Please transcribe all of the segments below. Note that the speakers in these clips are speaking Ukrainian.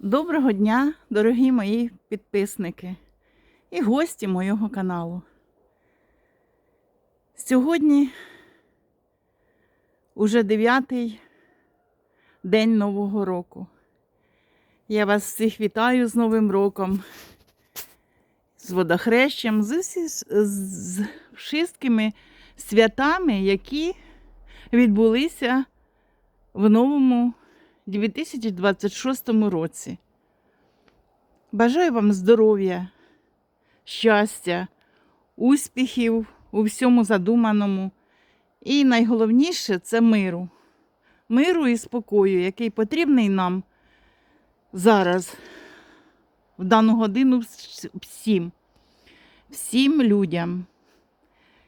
Доброго дня, дорогі мої підписники і гості моєго каналу. Сьогодні уже дев'ятий день Нового року. Я вас всіх вітаю з Новим роком, з водохрещем, з, з, з всіми святами, які відбулися в новому 2026 році. Бажаю вам здоров'я, щастя, успіхів у всьому задуманому. І найголовніше це миру. Миру і спокою, який потрібний нам зараз, в дану годину всім, всім людям,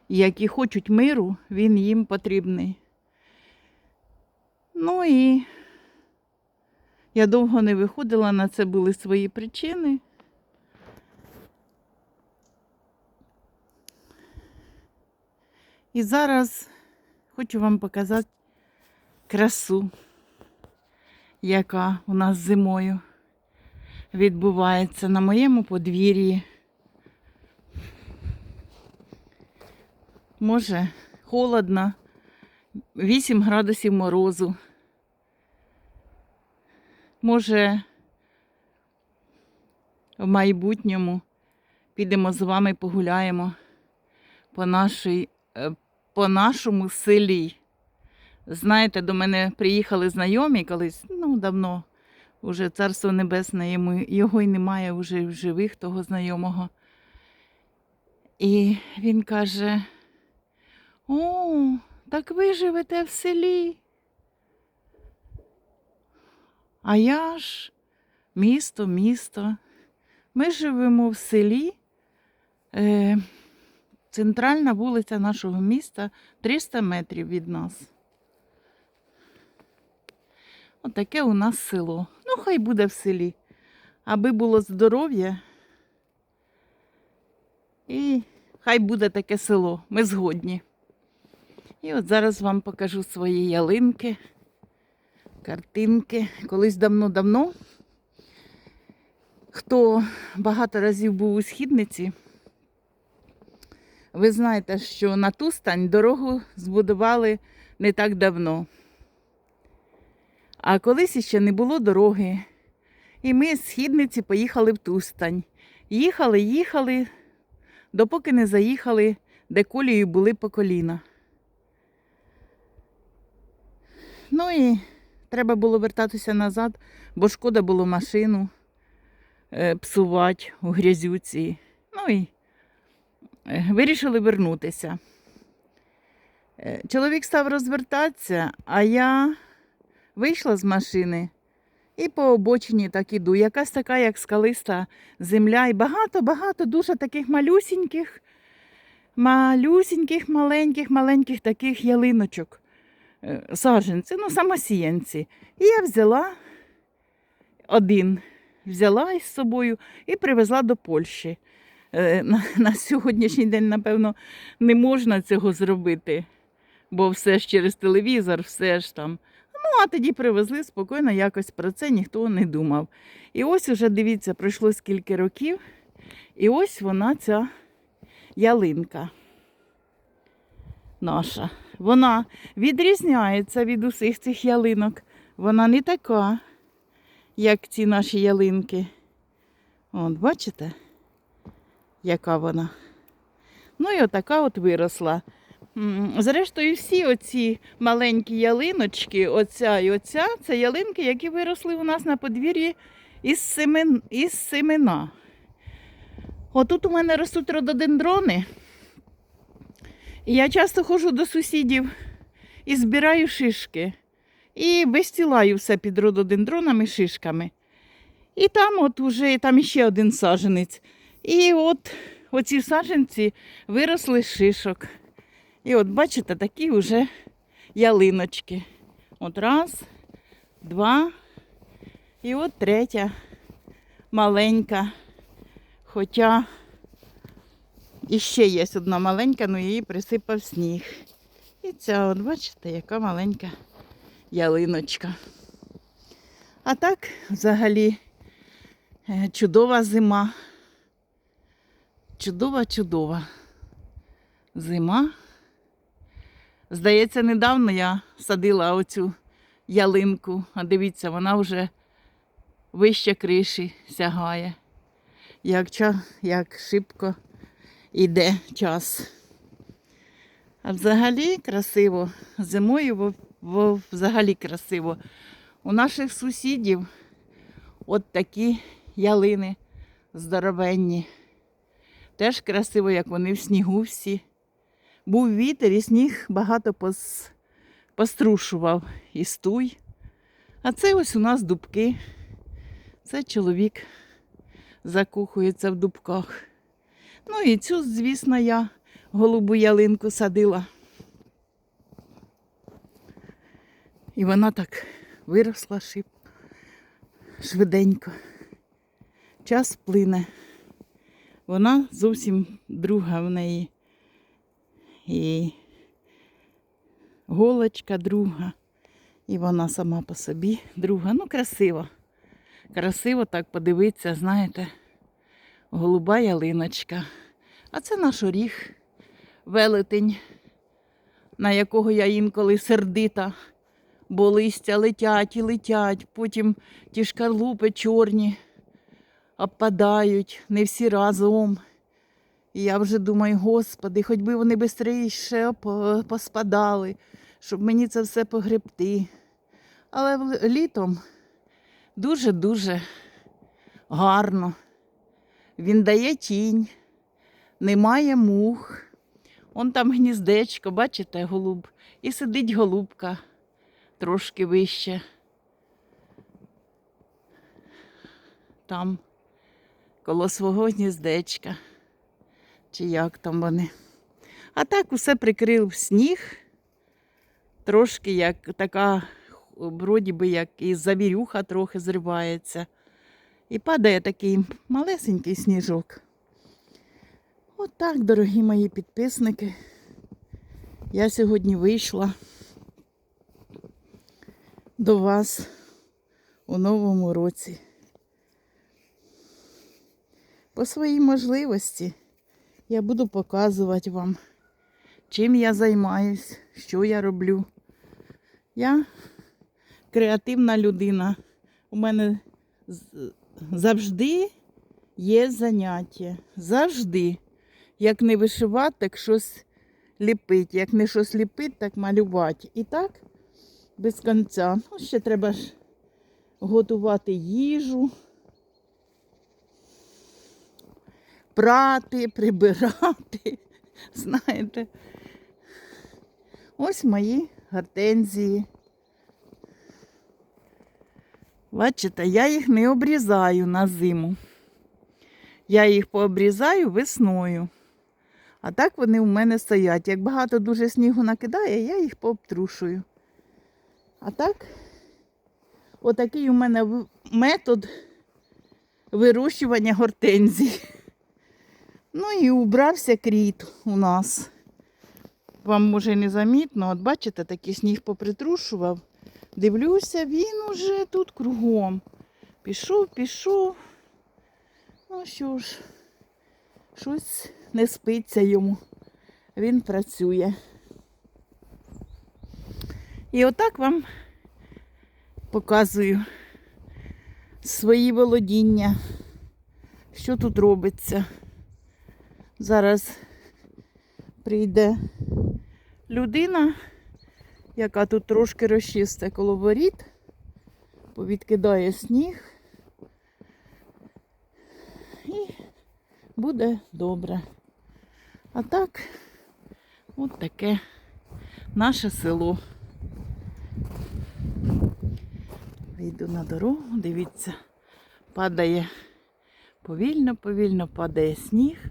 які хочуть миру, він їм потрібний. Ну і я довго не виходила, на це були свої причини. І зараз хочу вам показати красу, яка у нас зимою відбувається на моєму подвір'ї. Може, холодно, 8 градусів морозу. Може, в майбутньому підемо з вами погуляємо по, нашій, е, по нашому селі. Знаєте, до мене приїхали знайомі колись, ну, давно, уже царство небесне, йому, його й немає вже в живих, того знайомого. І він каже: О, так ви живете в селі. А я ж місто, місто. Ми живемо в селі. Е, центральна вулиця нашого міста 300 метрів від нас. Отаке у нас село. Ну, хай буде в селі. Аби було здоров'я. І хай буде таке село. Ми згодні. І от зараз вам покажу свої ялинки картинки. Колись давно-давно, хто багато разів був у східниці, ви знаєте, що на ту стань дорогу збудували не так давно. А колись іще не було дороги. І ми з східниці поїхали в Тустань. Їхали, їхали, допоки не заїхали, де колією були по коліна. Ну і Треба було вертатися назад, бо шкода було машину е, псувати у грязюці. Ну і е, вирішили вернутися. Е, Чоловік став розвертатися, а я вийшла з машини і по обочині так іду. Якась така, як скалиста земля, і багато-багато дуже таких малюсіньких, малюсіньких, маленьких, маленьких таких ялиночок саджанці, ну, самосіянці. І я взяла один, взяла із собою і привезла до Польщі. Е, На, на сьогоднішній день, напевно, не можна цього зробити, бо все ж через телевізор, все ж там. Ну, а тоді привезли спокійно, якось про це ніхто не думав. І ось уже дивіться, пройшло скільки років, і ось вона ця ялинка наша. Вона відрізняється від усіх цих ялинок. Вона не така, як ці наші ялинки. От, бачите, яка вона? Ну і отака от виросла. Зрештою, всі оці маленькі ялиночки, оця і оця, це ялинки, які виросли у нас на подвір'ї із, семен, із семена. Отут у мене ростуть рододендрони. Я часто ходжу до сусідів і збираю шишки. І вистілаю все під рододендронами, шишками. І там от уже там ще один саженець. І от оці саженці виросли з шишок. І от бачите, такі вже ялиночки. От раз, два. І от третя маленька. Хоча і ще є одна маленька, але її присипав сніг. І ця, от бачите, яка маленька ялиночка. А так, взагалі, Е, Чудова зима. Чудова, чудова. Зима. Здається, недавно я садила оцю ялинку, а дивіться, вона вже вище криші сягає. Як, як шибко йде час. А взагалі красиво. Зимою во- взагалі красиво. У наших сусідів от такі ялини здоровенні. Теж красиво, як вони в снігу всі. Був вітер і сніг багато пос... пострушував і стуй. А це ось у нас дубки. Це чоловік закухується в дубках. Ну і цю, звісно, я голубу ялинку садила. І вона так виросла шип швиденько. Час плине. Вона зовсім друга в неї. І голочка друга. І вона сама по собі друга. Ну, красиво. Красиво так подивитися, знаєте, голуба ялиночка. А це наш оріг, велетень, на якого я інколи сердита, бо листя летять і летять, потім ті шкарлупи чорні обпадають, не всі разом. І я вже думаю, господи, хоч би вони швидше поспадали, щоб мені це все погребти. Але літом дуже-дуже гарно. Він дає тінь, немає мух. Он там гніздечко, бачите, голуб. І сидить голубка трошки вище. Там коло свого гніздечка. Чи як там вони. А так усе прикрив сніг. Трошки як така, вроді би, як і завірюха трохи зривається. І падає такий малесенький сніжок. Отак, дорогі мої підписники. Я сьогодні вийшла до вас у новому році. По своїй можливості я буду показувати вам, чим я займаюсь, що я роблю. Я креативна людина. У мене завжди є заняття. Завжди. Як не вишивати, так щось ліпити. Як не щось ліпити, так малювати. І так, без кінця. Ну, ще треба ж готувати їжу, прати, прибирати. Знаєте. Ось мої гортензії. Бачите, я їх не обрізаю на зиму. Я їх пообрізаю весною. А так вони у мене стоять. Як багато дуже снігу накидає, я їх пообтрушую. А так, отакий у мене метод вирощування гортензій. Ну і убрався кріт у нас. Вам може не замітно, от бачите, такий сніг попритрушував. Дивлюся, він уже тут кругом. Пішов, пішов. Ну що ж, щось не спиться йому. Він працює. І отак вам показую свої володіння, що тут робиться. Зараз прийде людина, яка тут трошки розчисте коло воріт, повідкидає сніг. І буде добре. А так, от таке наше село. Вийду на дорогу, дивіться, падає повільно, повільно падає сніг,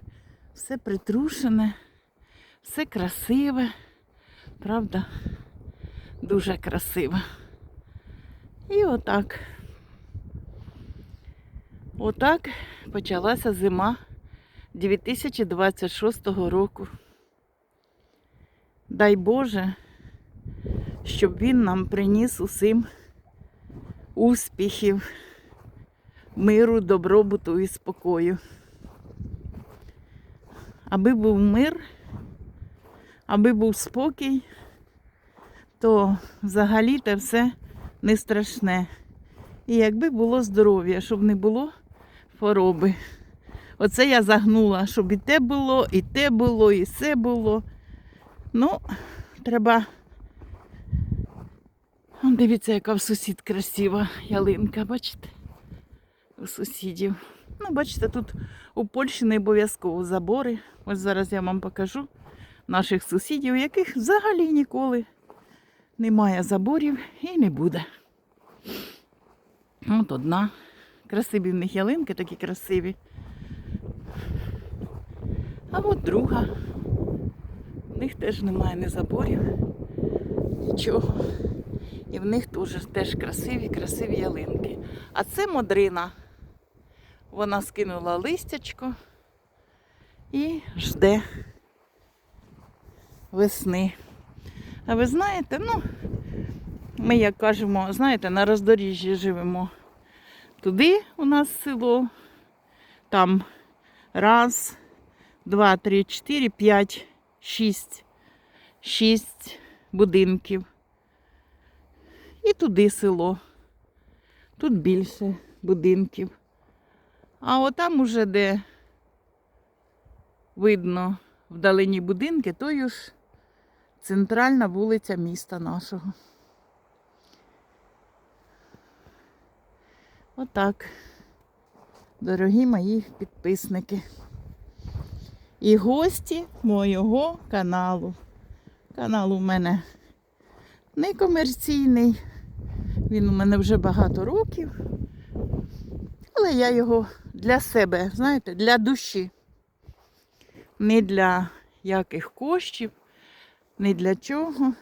все притрушене, все красиве, правда, дуже красиве. І отак. Отак почалася зима 2026 року. Дай Боже, щоб він нам приніс усім успіхів, миру, добробуту і спокою. Аби був мир, аби був спокій, то взагалі те все не страшне. І якби було здоров'я, щоб не було хвороби. Оце я загнула, щоб і те було, і те було, і все було. Ну, треба. Дивіться, яка в сусід красива ялинка, бачите? У сусідів. Ну, бачите, тут у Польщі не обов'язково забори. Ось зараз я вам покажу наших сусідів, яких взагалі ніколи немає заборів і не буде. От одна. Красиві в них ялинки такі красиві. А от друга. В них теж немає ні заборів, нічого. І в них теж, теж красиві, красиві ялинки. А це модрина. Вона скинула листячко і жде весни. А ви знаєте, ну, ми, як кажемо, знаєте, на роздоріжжі живемо. Туди у нас село, там раз, два, три, чотири, п'ять, шість, шість будинків. І туди село. Тут більше будинків. А отам уже, де видно вдалині будинки, то ж центральна вулиця міста нашого. Отак, дорогі мої підписники. І гості моєго каналу. Канал у мене не комерційний, він у мене вже багато років. Але я його для себе, знаєте, для душі. Не для яких коштів, не для чого.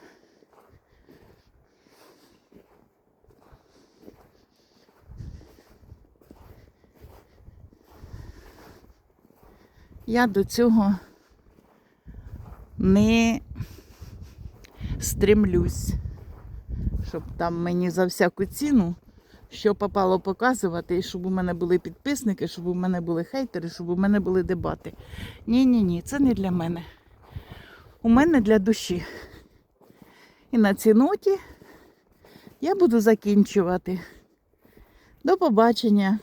Я до цього не стремлюсь, щоб там мені за всяку ціну що попало показувати, і щоб у мене були підписники, щоб у мене були хейтери, щоб у мене були дебати. Ні, ні, ні, це не для мене. У мене для душі. І на цій ноті я буду закінчувати. До побачення.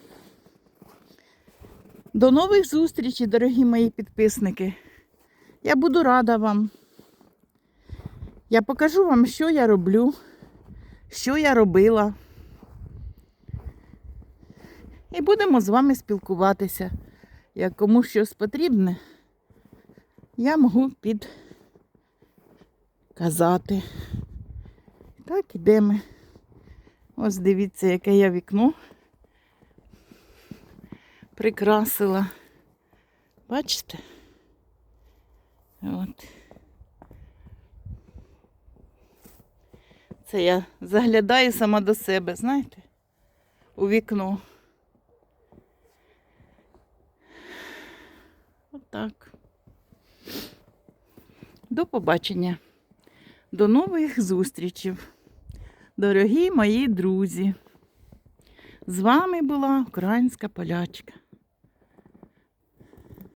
До нових зустрічей, дорогі мої підписники. Я буду рада вам. Я покажу вам, що я роблю, що я робила. І будемо з вами спілкуватися. Як кому щось потрібне, я можу підказати. Так, ідемо. Ось дивіться, яке я вікно прикрасила. Бачите? От. Це я заглядаю сама до себе, знаєте, у вікно. Отак. До побачення. До нових зустрічей. Дорогі мої друзі. З вами була Українська полячка.